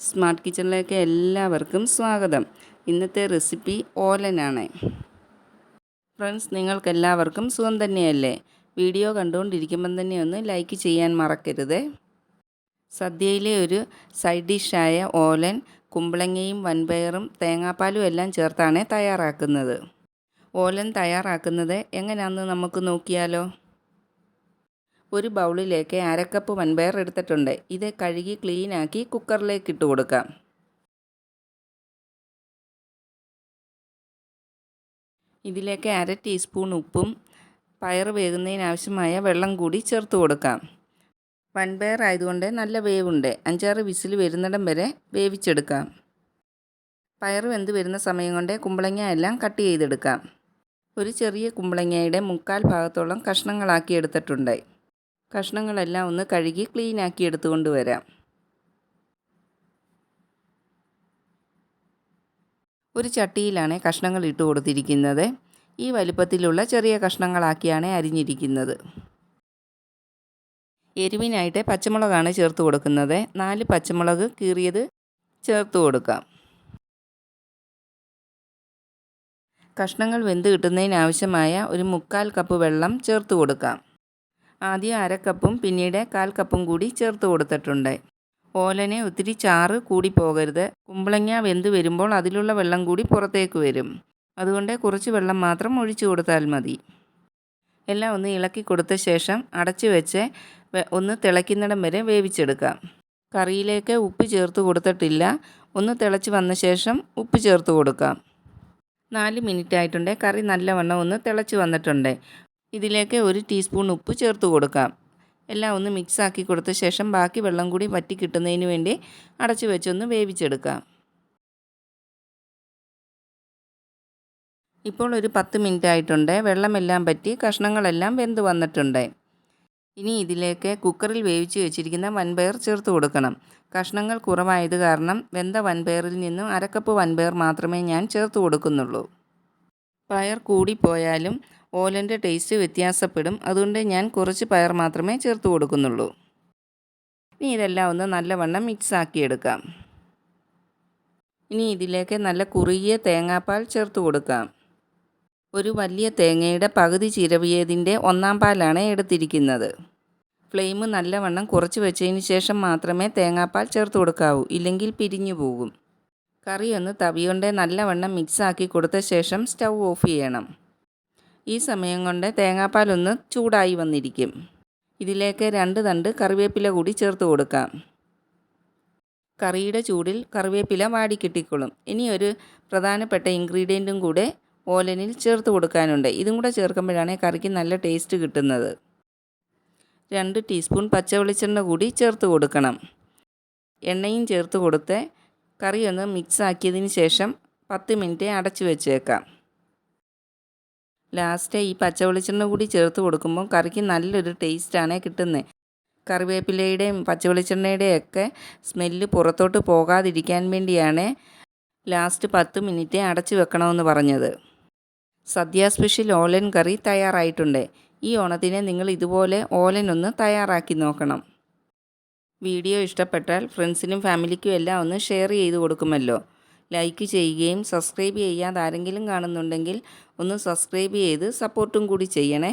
Smart കിച്ചണിലേക്ക് എല്ലാവർക്കും സ്വാഗതം. ഇന്നത്തെ റെസിപ്പി ഓലനാണ്. ഫ്രണ്ട്സ് നിങ്ങൾക്കെല്ലാവർക്കും സുഖം തന്നെയല്ലേ? വീഡിയോ കണ്ടുകൊണ്ടിരിക്കുമ്പം തന്നെ ഒന്ന് ലൈക്ക് ചെയ്യാൻ മറക്കരുത്. സദ്യയിലെ ഒരു സൈഡ് ഡിഷായ ഓലൻ കുമ്പളങ്ങയും വൻപയറും തേങ്ങാപ്പാലും എല്ലാം ചേർത്താണ് തയ്യാറാക്കുന്നത്. ഓലൻ തയ്യാറാക്കുന്നത് എങ്ങനെയാണെന്ന് നമുക്ക് നോക്കിയാലോ? ഒരു ബൗളിലേക്ക് അരക്കപ്പ് വൻപയർ എടുത്തിട്ടുണ്ട്. ഇത് കഴുകി ക്ലീനാക്കി കുക്കറിലേക്ക് ഇട്ട് കൊടുക്കാം. ഇതിലേക്ക് അര ടീസ്പൂൺ ഉപ്പും പയർ വേകുന്നതിനാവശ്യമായ വെള്ളം കൂടി ചേർത്ത് കൊടുക്കാം. വൻപയർ ആയതുകൊണ്ട് നല്ല വേവുണ്ട്. അഞ്ചാറ് വിസിൽ വരുന്നിടം വരെ വേവിച്ചെടുക്കാം. പയർ വെന്ത് വരുന്ന സമയം കൊണ്ട് കുമ്പളങ്ങ എല്ലാം കട്ട് ചെയ്തെടുക്കാം. ഒരു ചെറിയ കുമ്പളങ്ങയുടെ മുക്കാൽ ഭാഗത്തോളം കഷ്ണങ്ങളാക്കി എടുത്തിട്ടുണ്ട്. കഷ്ണങ്ങളെല്ലാം ഒന്ന് കഴുകി ക്ലീനാക്കി എടുത്തുകൊണ്ട് വരാം. ഒരു ചട്ടിയിലാണ് കഷ്ണങ്ങൾ ഇട്ട് കൊടുത്തിരിക്കുന്നത്. ഈ വലിപ്പത്തിലുള്ള ചെറിയ കഷ്ണങ്ങളാക്കിയാണ് അരിഞ്ഞിരിക്കുന്നത്. എരിവിനായിട്ട് പച്ചമുളകാണ് ചേർത്ത് കൊടുക്കുന്നത്. നാല് പച്ചമുളക് കീറിയത് ചേർത്ത് കൊടുക്കാം. കഷ്ണങ്ങൾ വെന്ത് കിട്ടുന്നതിനാവശ്യമായ ഒരു മുക്കാൽ കപ്പ് വെള്ളം ചേർത്ത് കൊടുക്കാം. ആദ്യം അരക്കപ്പും കപ്പും പിന്നീട് കാൽ കപ്പും കൂടി ചേർത്ത് കൊടുത്തിട്ടുണ്ട്. ഓലനെ ഒത്തിരി ചാറ് കൂടി പോകരുത്. കുമ്പളങ്ങ വെന്ത് വരുമ്പോൾ അതിലുള്ള വെള്ളം കൂടി പുറത്തേക്ക് വരും. അതുകൊണ്ട് കുറച്ച് വെള്ളം മാത്രം ഒഴിച്ചു കൊടുത്താൽ മതി. എല്ലാം ഒന്ന് ഇളക്കി കൊടുത്ത ശേഷം അടച്ചു വെച്ച് ഒന്ന് തിളയ്ക്കുന്നിടം വരെ വേവിച്ചെടുക്കാം. കറിയിലേക്ക് ഉപ്പ് ചേർത്ത് കൊടുത്തിട്ടില്ല. ഒന്ന് തിളച്ച് വന്ന ശേഷം ഉപ്പ് ചേർത്ത് കൊടുക്കാം. നാല് മിനിറ്റ് ആയിട്ടുണ്ട് കറി നല്ലവണ്ണം ഒന്ന് തിളച്ച് വന്നിട്ടുണ്ട്. ഇതിലേക്ക് ഒരു ടീസ്പൂൺ ഉപ്പ് ചേർത്ത് കൊടുക്കാം. എല്ലാം ഒന്ന് മിക്സ് ആക്കി കൊടുത്ത ശേഷം ബാക്കി വെള്ളം കൂടി വറ്റി കിട്ടുന്നതിന് വേണ്ടി അടച്ചു വെച്ചൊന്ന് വേവിച്ചെടുക്കാം. ഇപ്പോൾ ഒരു പത്ത് മിനിറ്റ് ആയിട്ടുണ്ട്. വെള്ളമെല്ലാം പറ്റി കഷ്ണങ്ങളെല്ലാം വെന്ത് വന്നിട്ടുണ്ട്. ഇനി ഇതിലേക്ക് കുക്കറിൽ വേവിച്ച് വെച്ചിരിക്കുന്ന വൻപയർ ചേർത്ത് കൊടുക്കണം. കഷ്ണങ്ങൾ കുറവായത് കാരണം വെന്ത വൻപയറിൽ നിന്നും അരക്കപ്പ് വൻപയർ മാത്രമേ ഞാൻ ചേർത്ത് കൊടുക്കുന്നുള്ളൂ. പയർ കൂടിപ്പോയാലും ഓലന്റെ ടേസ്റ്റ് വ്യത്യാസപ്പെടും. അതുകൊണ്ട് ഞാൻ കുറച്ച് പയർ മാത്രമേ ചേർത്ത് കൊടുക്കുന്നുള്ളൂ. ഇനി ഇതെല്ലാം ഒന്ന് നല്ലവണ്ണം മിക്സ് ആക്കിയെടുക്കാം. ഇനി ഇതിലേക്ക് നല്ല കുറുകിയ തേങ്ങാപ്പാൽ ചേർത്ത് കൊടുക്കാം. ഒരു വലിയ തേങ്ങയുടെ പകുതി ചിരവിയതിന്റെ ഒന്നാം പാലാണ് എടുത്തിരിക്കുന്നത്. ഫ്ലെയിം നല്ലവണ്ണം കുറച്ച് വെച്ചതിന് ശേഷം മാത്രമേ തേങ്ങാപ്പാൽ ചേർത്ത് കൊടുക്കാവൂ. ഇല്ലെങ്കിൽ പിരിഞ്ഞു പോകും. കറി ഒന്ന് തവിയൊണ്ട് നല്ലവണ്ണം മിക്സാക്കി കൊടുത്ത ശേഷം സ്റ്റൗ ഓഫ് ചെയ്യണം. ഈ സമയം കൊണ്ട് തേങ്ങാപ്പാലൊന്ന് ചൂടായി വന്നിരിക്കും. ഇതിലേക്ക് രണ്ട് തണ്ട് കറിവേപ്പില കൂടി ചേർത്ത് കൊടുക്കാം. കറിയുടെ ചൂടിൽ കറിവേപ്പില വാടിക്കിട്ടിക്കൊള്ളും ഇനി ഒരു പ്രധാനപ്പെട്ട ഇൻഗ്രീഡിയന്റും കൂടെ ഓലനിൽ ചേർത്ത് കൊടുക്കാനുണ്ട്. ഇതും കൂടെ ചേർക്കുമ്പോഴാണ് കറിക്ക് നല്ല ടേസ്റ്റ് കിട്ടുന്നത്. രണ്ട് ടീസ്പൂൺ പച്ച വെളിച്ചെണ്ണ കൂടി ചേർത്ത് കൊടുക്കണം. എണ്ണയും ചേർത്ത് കൊടുത്ത് കറി ഒന്ന് മിക്സ് ആക്കിയതിന് ശേഷം പത്ത് മിനിറ്റ് അടച്ചു വെച്ചേക്കാം. ലാസ്റ്റ് ഈ പച്ച വെളിച്ചെണ്ണ കൂടി ചേർത്ത് കൊടുക്കുമ്പോൾ കറിക്ക് നല്ലൊരു ടേസ്റ്റാണ് കിട്ടുന്നത്. കറിവേപ്പിലയുടെയും പച്ച വെളിച്ചെണ്ണയുടെയും ഒക്കെ സ്മെല്ല് പുറത്തോട്ട് പോകാതിരിക്കാൻ വേണ്ടിയാണ് ലാസ്റ്റ് പത്ത് മിനിറ്റ് അടച്ചു വെക്കണമെന്ന് പറഞ്ഞത്. സദ്യ സ്പെഷ്യൽ ഓലൻ കറി തയ്യാറായിട്ടുണ്ട്. ഈ ഓണത്തിന് നിങ്ങൾ ഇതുപോലെ ഓലൻ ഒന്ന് തയ്യാറാക്കി നോക്കണം. വീഡിയോ ഇഷ്ടപ്പെട്ടാൽ ഫ്രണ്ട്സിനും ഫാമിലിക്കും എല്ലാം ഒന്ന് ഷെയർ ചെയ്ത് കൊടുക്കുമല്ലോ. ലൈക്ക് ചെയ്യുകയും സബ്സ്ക്രൈബ് ചെയ്യാതെ ആരെങ്കിലും കാണുന്നുണ്ടെങ്കിൽ ഒന്ന് സബ്സ്ക്രൈബ് ചെയ്ത് സപ്പോർട്ടും കൂടി ചെയ്യണേ.